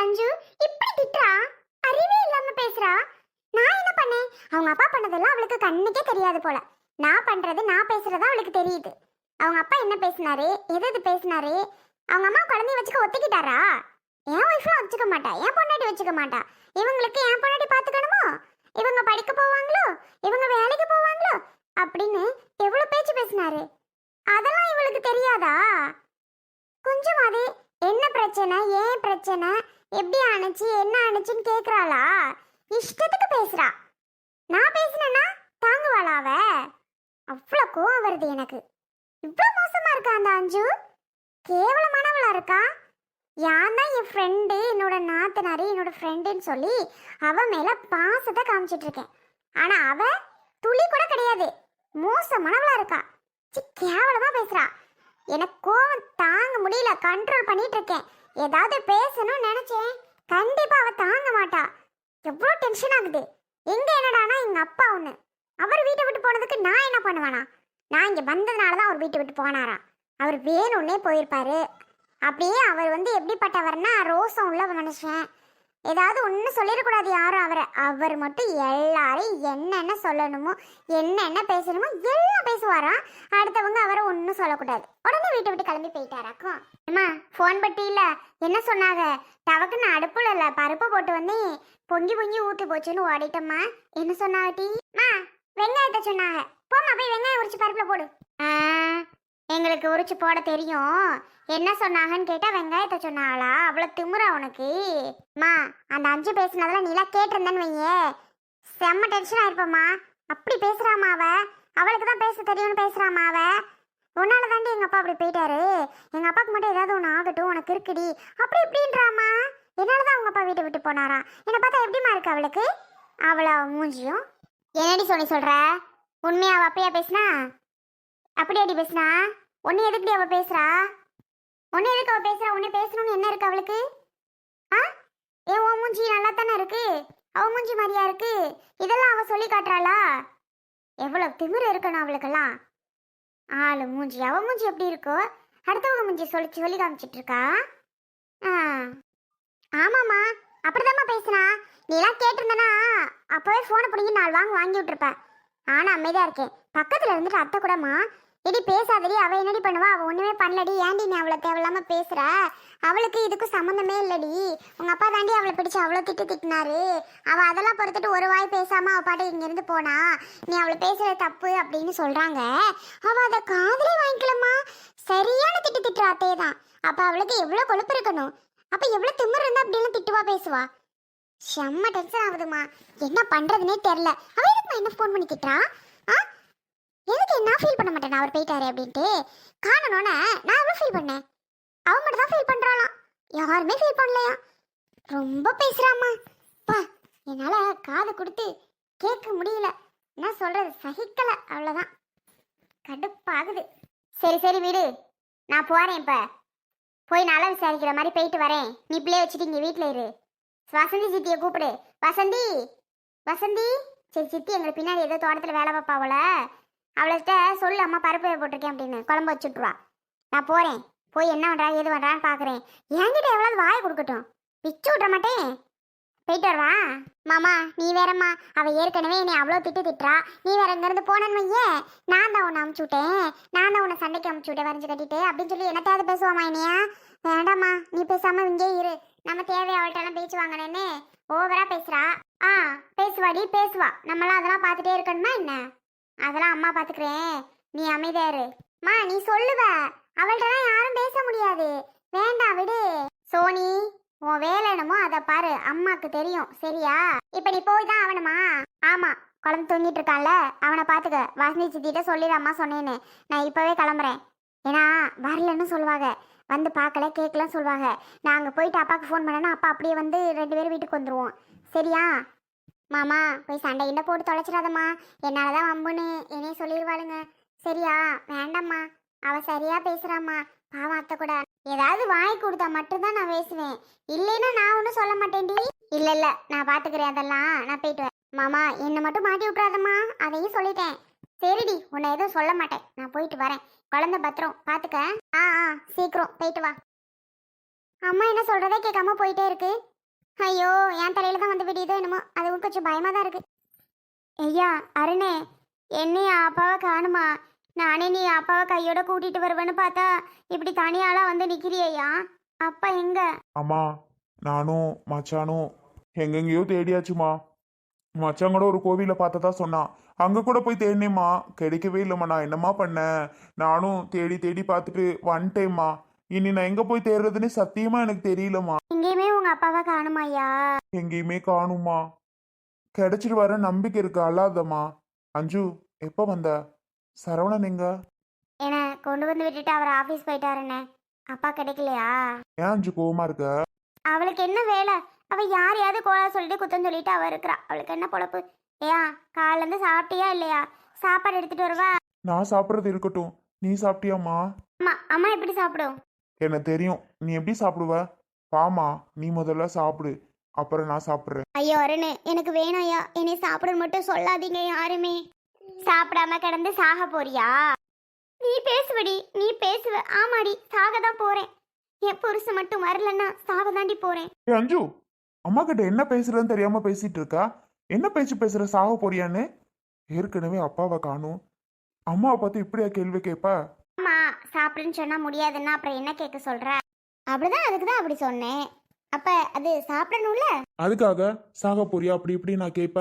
அஞ்சு. இப்படி திட்டுறா? அறிவே இல்லாம பேசுறா? நான் என்ன பண்ணேன்? அவங்க அப்பா பண்ணதெல்லாம் அவளுக்கு கண்ணுக்கே தெரியாது போல. நான் பண்றது நான் பேசுறதா அவளுக்கு தெரியுது. அவங்க அப்பா என்ன பேசினாரு? எது எது பேசினாரு? அவங்க அம்மா குழந்தைய வச்சுக்க ஒத்துக்கிட்டாரா? என் ஒய்ஃப்லாம் வச்சுக்க மாட்டா. என் பொண்டாட்டி வச்சுக்க மாட்டா. இவங்களுக்கு என் பொண்டாட்டி பார்த்துக்கணுமோ இவங்க படிக்க போவாங்களோ? இவங்க வேலைக்கு போவாங்களோ? அப்படின்னு எவ்வளவு பேச்சு பேசினாரு? அதெல்லாம் இவளுக்கு தெரியாதா? கொஞ்சமாவது என்ன பிரச்சனை? ஏன் பிரச்சனை? எப்படி ஆணுச்சு என்ன ஆணுச்சுன்னு கேட்குறாளா இஷ்டத்துக்கு பேசுகிறா நான் பேசினேன்னா தாங்குவாளா அவ? அவ்வளோ கோவம் வருது எனக்கு. இவ்வளோ மோசமாக இருக்கா அந்த அஞ்சு? கேவலமானவளா இருக்கா? யான் தான் என் ஃப்ரெண்டு என்னோட நாத்தனார் என்னோட ஃப்ரெண்டுன்னு சொல்லி அவ மேலே பாசத்தை காமிச்சிட்டு இருக்கேன். ஆனா அவ துளி கூட கிடையாது. மோசமானவளா இருக்கா. சி கேவலமாக பேசுகிறா எனக்கு கோவம் தாங்க முடியல. கண்ட்ரோல் பண்ணிட்டு இருக்கேன். ஏதாவது பேசணும்னு நினைச்சேன். கண்டிப்பா அவ தாங்க மாட்டா. எவ்வளோ டென்ஷன் ஆகுது. எங்க என்னடானா எங்க அப்பா ஒண்ணு. அவர் வீட்டை விட்டு போனதுக்கு நான் என்ன பண்ணுவேனா? நான் இங்க வந்ததுனால தான் அவர் வீட்டை விட்டு போனாரா? அவர் வேணும்னே போயிருப்பாரு. அப்படியே அவர் வந்து எப்படிப்பட்டவர்னா ரோசம் உள்ள மனுஷன். ஏதாவது ஒன்று சொல்லிடக்கூடாது யாரும் அவரை. அவர் மட்டும் எல்லாரையும் என்னென்ன சொல்லணுமோ என்னென்ன பேசணுமோ எல்லாம் பேசுவாராம் அடுத்தவங்க அவரை ஒன்றும் சொல்லக்கூடாது. உடனே வீட்டை விட்டு கிளம்பி போயிட்டாராக்கும். அம்மா ஃபோன் பட்டி இல்ல. என்ன சொன்னாங்க? டவக்குன்னு அடுப்புல இல்லை பருப்பு போட்டு வந்து பொங்கி பொங்கி ஊற்றி போச்சுன்னு ஓடிட்டம்மா. என்ன சொன்னாங்க அம்மா மா வெங்காயத்தை சொன்னாங்க. போம்மா போய் வெங்காயம் உரிச்சு பருப்புல போடு. ஆ, எங்களுக்கு உரிச்சு போட தெரியும். என்ன சொன்னாங்கன்னு கேட்டா வெங்காயத்தை சொன்னாங்களா அவ்வளோ திமுற உனக்கு. அம்மா அந்த அஞ்சு பேசுனதுல நீலாம் கேட்டிருந்தேன்னு வையே. செம்ம டென்ஷன் ஆயிருப்பம்மா அப்படி பேசுகிறாமா அவ. அவளுக்கு தான் பேச தெரியும்னு பேசுகிறாமா அவ. உன்னால தாண்டி எங்கள் அப்பா அப்படி போயிட்டாரு. எங்கள் அப்பாவுக்கு மட்டும் ஏதாவது ஒன்று ஆகட்டும் உனக்கு இருக்குடி. அப்படி இப்படின்றாமா என்னால் தான் அவங்க அப்பா வீட்டை விட்டு போனாராம் என்னை பார்த்தா எப்படிமா இருக்கு அவளுக்கு? அவளை மூஞ்சியும். என்னடி சொல்லி சொல்கிற உண்மையாக அவள் அப்படியா பேசுனா? அப்படியாடி பேசுனா? உன்னை எதுக்குடி அவள் பேசுகிறா உன்னை எதுக்கு அவள் பேசுகிறா உன்னை பேசணும்னு என்ன இருக்கு அவளுக்கு? ஆ? ஏன் உன் மூஞ்சி நல்லா தானே இருக்கு? அவ மூஞ்சி மாதிரியா இருக்கு? இதெல்லாம் அவள் சொல்லி காட்டுறாளா? எவ்வளோ திமிரு இருக்கணும் அவளுக்கெல்லாம். ஆளு மூஞ்சி அவள் மூஞ்சி எப்படி இருக்கோ அடுத்தவங்க மூஞ்சி சொல்லி சொல்லி காமிச்சிட்டு இருக்கா ஆ. ஆமாம்மா அப்படிதாம்மா பேசுனா நீலாம் கேட்டிருந்தனா அப்போவே ஃபோனை பிடிங்கி நாலு வாங்க வாங்கி விட்டுருப்பேன் ஆனால் அமைதியாக இருக்கேன். பக்கத்தில் இருந்துட்டு அத்தை கூடமா இடி பேசாதடி. அவ என்னடி பண்ணுவா? அவ ஒண்ணுமே பண்ணலடி. ஏன்டி நீ அவளை தேவையில்லாம பேசுற? அவளுக்கு இதுக்கும் சம்மந்தமே இல்லடி. உங்க அப்பா தாண்டி அவளை பிடிச்சு அவ்வளோ திட்டு திட்டினாரு. அவ அதெல்லாம் பொறுத்துட்டு ஒரு வாய் பேசாம அவ பாட்டு இங்கேருந்து போனா நீ அவளை பேசுறது தப்பு அப்படின்னு சொல்றாங்க. அவ அதை காதலே வாங்கிக்கலம்மா. சரியான திட்டு திட்டுற அத்தையே தான். அப்ப அவளுக்கு எவ்வளோ கொழுப்பு இருக்கணும்? அப்ப எவ்வளோ திமிர் இருந்தா அப்படிலாம் திட்டுவா பேசுவா? செம்ம டென்ஷன் ஆகுதுமா என்ன பண்றதுனே தெரியல. அவ எதுக்கு என்ன ஃபோன் பண்ணி திட்டுறா? ஆ? எதுக்கு நான் ஃபீல் பண்ண மாட்டேன்? அவர் போயிட்டாரு அப்படின்ட்டு காணணும்னு நான் எவ்வளோ ஃபீல் பண்ணேன்? அவன் மட்டும் தான் ஃபீல் பண்ணுறாளாம் யாருமே ஃபீல் பண்ணலையா ரொம்ப பேசுகிறாம்மா பா என்னால் காது கொடுத்து கேட்க முடியல. என்ன சொல்கிறது சகிக்கலை அவ்வளோதான் கடுப்பாகுது. சரி சரி விடு. நான் போகிறேன் இப்போ. போய் நல்லா விசாரிக்கிற மாதிரி போயிட்டு வரேன். நீ பிள்ளைய வச்சுட்டு இங்கே வீட்டில் இரு. வசந்தி சித்தியை கூப்பிடு. வசந்தி! வசந்தி! சரி சித்தி எங்களுக்கு பின்னாடி ஏதோ தோட்டத்தில் வேலை பார்ப்பாவோல அவள்கிட்ட சொல்லு அம்மா பருப்பு போட்டிருக்கேன் அப்படின்னு. குழம்பு வச்சுட்ருவா நான் போகிறேன் போய் என்ன பண்ணுறா எது பண்ணுறான்னு பார்க்குறேன் என்கிட்ட எவ்வளவு வாயை கொடுக்கட்டும். பிச்சு விட்ற மாட்டேன். போயிட்டு வரவா. மாமா நீ வேறம்மா. அவள் ஏற்கனவே என்னை அவ்வளோ திட்டு திட்டுறா. நீ வேற இங்கேருந்து போனேன்னு வையே. நான் தான் உன்னை அமுச்சு விட்டேன். நான் தான் உன்னை சண்டைக்கு அமுச்சு விட்டேன் வரைஞ்சு கட்டிட்டு. அப்படின்னு சொல்லி என்னத்தையாவது பேசுவாமா என்னையா? வேண்டாம்மா நீ பேசாம இங்கே இரு. நம்ம தேவை அவள்கிட்டலாம் பேச்சு வாங்கினேன்னு ஓவரா பேசுறா. ஆ பேசுவாடி பேசுவா. நம்மளாம் அதெல்லாம் பார்த்துட்டே இருக்கணுமா என்ன? அதெல்லாம் அம்மா பார்த்துக்கிறேன் நீ அமைதியாரு மா நீ சொல்லுவ. அவள்கிட்டலாம் யாரும் பேச முடியாது. வேண்டாம் விடு. சோனி உன் வேலை என்னமோ அதை பாரு. அம்மாக்கு தெரியும். சரியா? இப்ப நீ போய் தான் ஆகணுமா? ஆமா. குழம்பு தூங்கிட்டு இருக்கான்ல. அவனை பாத்துக்க. வாசனி சித்திட்ட சொல்லிடாமா அம்மா சொன்னேன்னு. நான் இப்பவே கிளம்புறேன். ஏன்னா வரலன்னு சொல்லுவாங்க. வந்து பார்க்கல கேட்கலன்னு சொல்லுவாங்க. நான் அங்கே போயிட்டு அப்பாவுக்கு ஃபோன் பண்ணேன்னா அப்பா அப்படியே வந்து ரெண்டு பேரும் வீட்டுக்கு வந்துடுவோம் சரியா? மாமா போய் சண்டை கிண்ட போட்டு தொலைச்சிடாதம்மா. என்னால தான் வம்புன்னு என்னையே சொல்லிடுவாளுங்க. சரியா? வேண்டாம்மா. அவ சரியா பேசுகிறாம்மா பாவம் அத்தை கூட. ஏதாவது வாங்கி கொடுத்தா மட்டும்தான் நான் பேசுவேன். இல்லைன்னா நான் ஒன்றும் சொல்ல மாட்டேன்டி. இல்லை இல்லை. நான் பார்த்துக்கிறேன் அதெல்லாம். நான் போயிட்டு வரேன். மாமா என்னை மட்டும் மாட்டி விட்றாதம்மா அதையும் சொல்லிட்டேன். சரிடி. உன்னை எதுவும் சொல்ல மாட்டேன். நான் போயிட்டு வரேன். குழந்தை பத்திரம். பார்த்துக்க ஆ ஆ. சீக்கிரம் போயிட்டு வா. அம்மா என்ன சொல்கிறதே கேட்காம போயிட்டே இருக்கு. ஐயோ என் தலையில தான் வந்து விடியுதோ என்னமோ. அதுவும் கொஞ்சம் பயமா தான் இருக்கு. ஐயா அருணே என்னைய அப்பாவை காணுமா? நானே நீ அப்பாவை கையோட கூட்டிட்டு வருவேன்னு பார்த்தா இப்படி தனியாளா வந்து நிக்கிறியா அப்பா எங்க? அம்மா நானும் மச்சானும் எங்கெங்கேயோ தேடியாச்சுமா. மச்சான் கூட ஒரு கோவில பார்த்ததா சொன்னான். அங்க கூட போய் தேடினேம்மா. கிடைக்கவே இல்லைம்மா. நான் என்னம்மா பண்ணேன்? நானும் தேடி தேடி பார்த்துட்டு வந்துட்டேம்மா. இனி நான் எங்க போய் தேடுறதுன்னு சத்தியமா எனக்கு தெரியலம்மா. எங்கேயுமே உங்க அப்பாவை காணுமாய்யா எங்கேயுமே காணுமா கிடைச்சிட்டு வர நம்பிக்கை இருக்கு அல்லாதம்மா அஞ்சு எப்போ வந்த? சரவணன் எங்க? என்ன கொண்டு வந்து விட்டுட்டு அவர் ஆபீஸ் போயிட்டாருண்ணே அப்பா கிடைக்கலையா? ஏன் அஞ்சு கோவமா இருக்க? அவளுக்கு என்ன வேலை? அவ யாரையாவது கோலா சொல்லிட்டு குத்தம் சொல்லிட்டு அவ இருக்கிறா. அவளுக்கு என்ன பொழப்பு? ஏயா காலைல இருந்து சாப்பிட்டியா இல்லையா? சாப்பாடு எடுத்துட்டு வருவா? நான் சாப்பிட்றது இருக்கட்டும். நீ சாப்பிட்டியாம்மா? அம்மா அம்மா எப்படி சாப்பிடும்? எனக்கு தெரியும். நீ எப்படி சாப்பிடுவ? வாமா நீ முதல்ல சாப்பிடு. அப்புறம் நான் சாப்பிட்றேன். ஐயோ அருண் எனக்கு வேணும் ஐயா. என்னை சாப்பிட மட்டும் சொல்லாதீங்க யாருமே. சாப்பிடாம கிடந்து சாக போறியா? நீ பேசுவடி நீ பேசுவ. ஆமாடி சாக தான் போறேன். என் புருஷன் மட்டும் வரலன்னா சாக தாண்டி போறேன். ஏ அஞ்சு அம்மா கிட்ட என்ன பேசுறதுன்னு தெரியாம பேசிட்டு இருக்கா என்ன பேச்சு பேசுற சாக போறியான்னு? ஏற்கனவே அப்பாவை காணும். அம்மாவை பார்த்து இப்படியா கேள்வி கேட்ப? அம்மா சாப்பிடுன்னு சொன்னா முடியாதுன்னா அப்புறம் என்ன கேட்க சொல்ற? அப்படிதான் அதுக்கு தான் அப்படி சொன்னேன். அப்ப அது சாப்பிடணும்ல? அதுக்காக சாக போறியா? அப்படி இப்படி நான் கேட்ப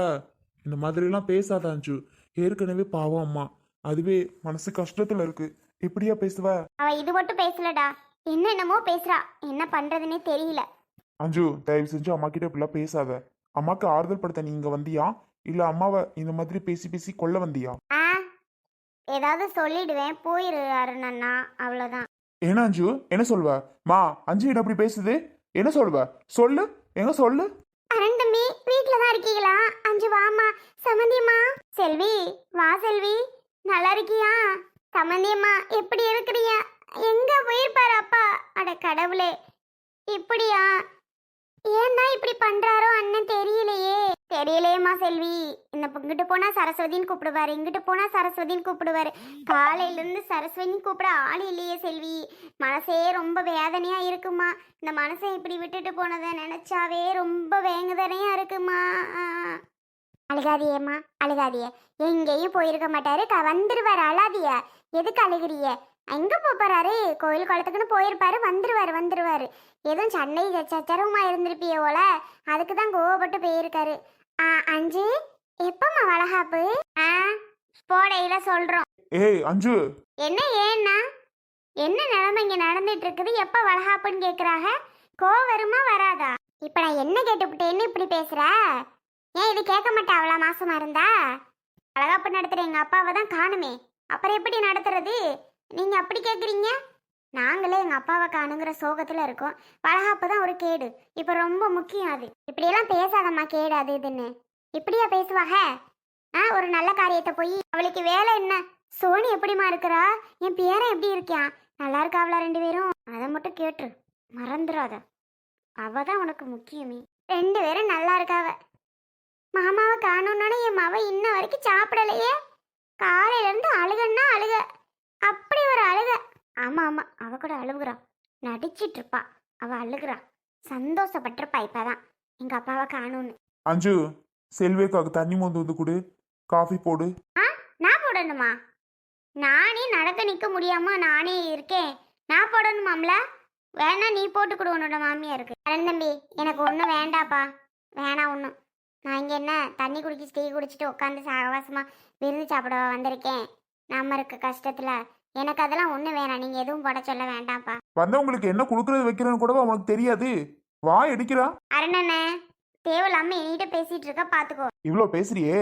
இந்த மாதிரிலாம் பேசாத அஞ்சு. ஏற்கனவே பாவம் அம்மா. அதுவே மனசு கஷ்டத்துல இருக்கு. இப்படியா பேசுவ? அவ இது மட்டும் பேசலடா. என்னென்னமோ பேசுறா. என்ன பண்றதுன்னே தெரியல. அஞ்சு தயவு செஞ்சு அம்மா கிட்ட இப்படிலாம் பேசாத. அம்மாக்கு ஆறுதல் படுத்த நீ இங்க வந்தியா? இல்ல அம்மாவை இந்த மாதிரி பேசி பேசி கொல்ல வந்தியா? ஆ ஏதாவது சொல்லிடுவேன். போயிரு அருணண்ணா அவ்வளோதான் என்ன அஞ்சு? என்ன சொல்வ? மா அஞ்சு என்ன அப்படி பேசுது? என்ன சொல்வ? சொல்லு. எங்க சொல்லு? அருண் தம்பி வீட்ல தான் இருக்கீங்களா? அஞ்சு வாமா சமந்தியம்மா. செல்வி வா செல்வி. நல்லா இருக்கியா? சமந்தியம்மா எப்படி இருக்கிறியா எங்க போயிருப்பாரு அப்பா? அட கடவுளே. இப்படியா? ஏன்னா இப்படி பண்றாரோ அண்ணன் தெரியலையே. தெரியலையேம்மா செல்வி. இந்த இங்கிட்டு போனா சரஸ்வதின்னு கூப்பிடுவாரு. இங்கிட்டு போனா சரஸ்வதின்னு கூப்பிடுவாரு. காலையில இருந்து சரஸ்வதின்னு கூப்பிட ஆள் இல்லையே செல்வி. மனசே ரொம்ப வேதனையா இருக்குமா. இந்த மனசை இப்படி விட்டுட்டு போனதை நினைச்சாவே ரொம்ப வேங்குதனையா இருக்குமா. அழுகாதியேம்மா அழுகாதிய. எங்கேயும் போயிருக்க மாட்டாரு. க வந்துருவாரு அழாதிய. எதுக்கு அழுகிறிய? எங்க போறாரு? கோயில் குளத்துக்குன்னு போயிருப்பாரு வந்துருவாரு வந்துருவாரு. எதுவும் சண்டை சச்சரவுமா இருந்திருப்பிய போல. அதுக்கு தான் கோவப்பட்டு போயிருக்காரு. ஆ அஞ்சு எப்பம்மா வளகாப்பு? ஆ போடையில சொல்றோம். ஏய் அஞ்சு. என்ன ஏன்னா? என்ன நிலைமை இங்க நடந்துட்டு இருக்குது எப்ப வளகாப்புன்னு கேக்குறாங்க கோவம் வருமா வராதா? இப்ப நான் என்ன கேட்டுவிட்டேன்னு இப்படி பேசுற? ஏன் இது கேட்க மாட்டா அவ்வளோ மாசமா இருந்தா? வளகாப்பு நடத்துற எங்க அப்பாவை தான் காணுமே. அப்புறம் எப்படி நடத்துறது? நீங்க அப்படி கேக்குறீங்க? நாங்களே எங்க அப்பாவை காணுங்கிற சோகத்துல இருக்கோம். வளகாப்பு தான் ஒரு கேடு. இப்ப ரொம்ப முக்கியம் அது. இப்படியெல்லாம் பேசாதம்மா கேடு அது இதுன்னு. இப்படியா பேசுவாக? ஆ ஒரு நல்ல காரியத்தை போய் அவளுக்கு வேலை என்ன? சோனி எப்படிமா இருக்கிறா? என் பேரன் எப்படி இருக்கான் நல்லா இருக்காவளா ரெண்டு பேரும்? அதை மட்டும் கேட்டுரு. மறந்துடாத அவ தான் உனக்கு முக்கியமே. ரெண்டு பேரும் நல்லா இருக்காவ. மாமாவை காணோன்னே என் மவ இன்ன வரைக்கும் சாப்பிடலையே. காலையில இருந்து அழுகன்னா அழுக. அப்படி ஒரு அழுக. ஆமா ஆமா. அவ கூட அழுகுறா நடிச்சிட்டு இருப்பா அவ அழுகுறா. சந்தோஷப்பட்டிருப்பா இப்பதான். எங்க அப்பாவை காணும்னு அஞ்சு செல்வேக்காக்கு தண்ணி மோந்து வந்து கொடு. காஃபி போடு. ஆ? நான் போடணுமா? நானே நடக்க நிற்க முடியாம நானே இருக்கேன். நான் போடணுமாம்ல? வேணா நீ போட்டு கொடு உன்னோட மாமியாருக்கு. அரண் தம்பி. எனக்கு ஒன்றும் வேண்டாப்பா. வேணாம் ஒன்றும் நான் இங்கே என்ன தண்ணி குடிச்சு டீ குடிச்சிட்டு உட்காந்து சகவாசமாக விருந்து சாப்பிட வந்திருக்கேன். நம்ம இருக்க கஷ்டத்தில். எனக்கு அதெல்லாம் ஒன்றும் வேணாம். நீங்கள் எதுவும் போட சொல்ல வேண்டாம்ப்பா. வந்தவங்களுக்கு என்ன கொடுக்கறது வைக்கிறேன்னு கூட அவனுக்கு தெரியாது? வா எடுக்கிறா. அருணண்ணே தேவையில்லாம என்கிட்ட பேசிட்டு இருக்க பார்த்துக்கோ இவ்வளோ பேசுறியே?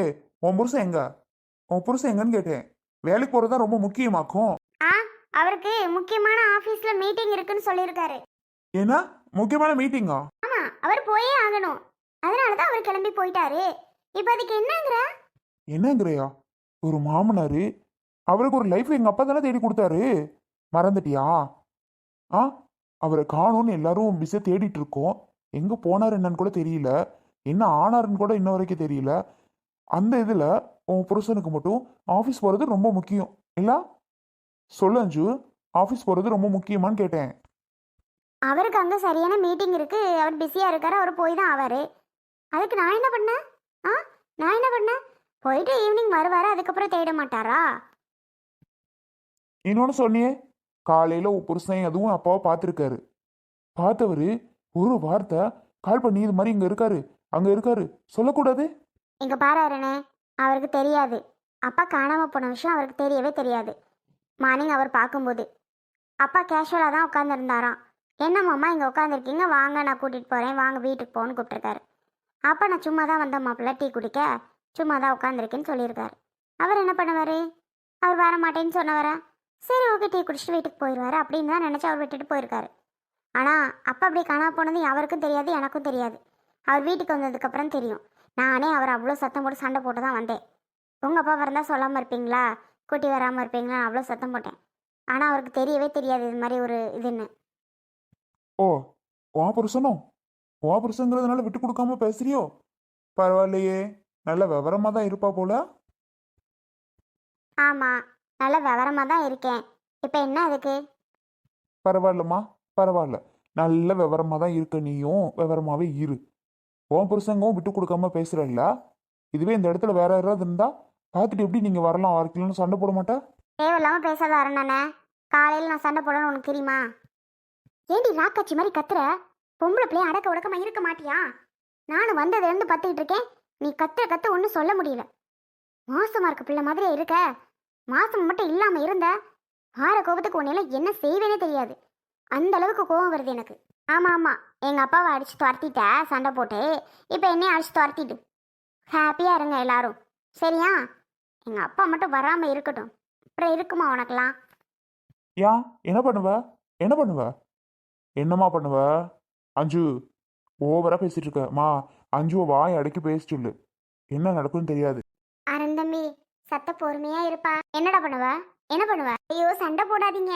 உன் புருஷன் எங்க? உன் புருஷன் எங்கன்னு கேட்டேன். வேலைக்கு போறது ரொம்ப முக்கியமாக்கும். ஆ அவருக்கு முக்கியமான ஆஃபீஸில் மீட்டிங் இருக்குன்னு சொல்லியிருக்காரு. ஏன்னா முக்கியமான மீட்டிங்கா? ஆமா அவர் போயே ஆகணும். அதனால தான் அவர் கிளம்பி போயிட்டாரு. இப்போ அதுக்கு என்னங்கிற? என்னங்கிறையா? ஒரு மாமனாரு அவருக்கு ஒரு லைஃப் எங்கள் அப்பா தானே தேடி கொடுத்தாரு? மறந்துட்டியா? ஆ? அவரை காணும்னு எல்லாரும் பிஸை தேடிட்டு இருக்கோம். எங்கே போனார் என்னன்னு கூட தெரியல. என்ன ஆனாருன்னு கூட இன்ன வரைக்கும் தெரியல. அந்த இதில் உன் புருஷனுக்கு மட்டும் ஆஃபீஸ் போகிறது ரொம்ப முக்கியம். இல்லை? சொல்லு அஞ்சு. ஆஃபீஸ் போகிறது ரொம்ப முக்கியமான்னு கேட்டேன். அவருக்கு அங்கே சரியான மீட்டிங் இருக்கு. அவர் பிஸியாக இருக்காரு. அவர் போய் தான் ஆவார். அதுக்கு நான் என்ன பண்ணேன்? ஆ? நான் என்ன பண்ணேன்? போயிட்டு ஈவினிங் வருவார். அதுக்கப்புறம் தேட மாட்டாரா? இன்னொன்று சொன்னியே காலையில் உன் புருஷன் அதுவும் அப்பாவை பார்த்துருக்காரு. பார்த்தவர் ஒரு வார்த்தை கால் பண்ணி இது மாதிரி இங்கே இருக்காரு அங்கே இருக்காரு சொல்லக்கூடாது? இங்க பாரு அருணே அவருக்கு தெரியாது. அப்பா காணாம போன விஷயம் அவருக்கு தெரியவே தெரியாது. மார்னிங் அவர் பார்க்கும்போது அப்பா கேஷுவலாக தான் உட்காந்துருந்தாராம் என்ன மாமா இங்கே உட்காந்துருக்கீங்க வாங்க நான் கூட்டிகிட்டு போகிறேன் வாங்க வீட்டுக்கு போன்னு கூப்பிட்டுருக்காரு. அப்பா நான் சும்மா தான் வந்த மாப்பிள்ள டீ குடிக்க சும்மா தான் உட்காந்துருக்கேன்னு சொல்லியிருக்காரு. அவர் என்ன பண்ணுவார்? அவர் வர மாட்டேன்னு சொன்னவரா? சரி ஓகே டீ குடிச்சிட்டு வீட்டுக்கு போயிடுவாரு அப்படின்னு தான் நினச்சி அவர் விட்டுட்டு போயிருக்காரு. ஆனால் அப்பா அப்படி காணாம போனது அவருக்கும் தெரியாது எனக்கும் தெரியாது. அவர் வீட்டுக்கு வந்ததுக்கப்புறம் தெரியும். நானே அவர் அவ்வளோ சத்தம் போட்டு சண்டை போட்டு தான் வந்தேன். உங்கள் அப்பா இருந்தால் சொல்லாமல் இருப்பீங்களா? கூட்டி வராமல் இருப்பீங்களா? அவ்வளோ சத்தம் போட்டேன். ஆனால் அவருக்கு தெரியவே தெரியாது இது மாதிரி ஒரு இதுன்னு. ஓ உன் புருஷனோ? உன் புருஷங்கிறதுனால விட்டு கொடுக்காம பேசுறியோ? பரவாயில்லையே நல்ல விவரமா தான் இருப்பா போல. ஆமாம் நல்ல விவரமாக தான் இருக்கேன். இப்போ என்ன அதுக்கு? பரவாயில்லம்மா பரவாயில்ல. நல்ல விவரமா தான் இருக்க நீயும் விவரமாவே இரு. உன் புருஷங்கவும் விட்டு கொடுக்காம பேசுறல்ல இதுவே இந்த இடத்துல வேற யாராவது இருந்தா பார்த்துட்டு எப்படி நீங்க வரலாம் வரக்கலாம்னு சண்டை போட மாட்டா? தேவையில்லாமல் பேசாத அரணண்ணே காலையில் நான் சண்டை போடணும்னு உனக்கு தெரியுமா? ஏண்டி ராக்காச்சி மாதிரி கத்துற? பொம்பளை பிள்ளைய அடக்க உடக்கமா இருக்க மாட்டியா? நானும் வந்ததுலேருந்து பத்துக்கிட்டு இருக்கேன். நீ கத்துற கத்து ஒன்றும் சொல்ல முடியல. மோசமா இருக்க பிள்ளை மாதிரியே இருக்க. மாசம் மட்டும் இல்லாமல் இருந்த வார கோபத்துக்கு உன்னையெல்லாம் என்ன செய்வேனே தெரியாது. அந்த அளவுக்கு கோபம் வருது எனக்கு. ஆமாம் ஆமாம் எங்கள் அப்பாவை அடிச்சு துரத்திட்ட சண்டை போட்டு. இப்போ என்னையும் அடிச்சு துரத்திட்டு. ஹாப்பியாக இருங்க எல்லாரும். சரியா? எங்கள் அப்பா மட்டும் வராமல் இருக்கட்டும். அப்புறம் இருக்குமா உனக்கெல்லாம்? ஏன் என்ன பண்ணுவ? என்ன பண்ணுவ? என்னம்மா பண்ணுவ? அஞ்சு ஓவரா பேசிட்டு இருக்க. மா அஞ்சுவை வாய் அடக்கி பேச சொல்லு. என்ன நடக்கும்னு தெரியாது. அருந்தம்பி சத்த பொறுமையா இருப்பா. என்னடா பண்ணுவ? என்ன பண்ணுவ? ஐயோ சண்டை போடாதீங்க.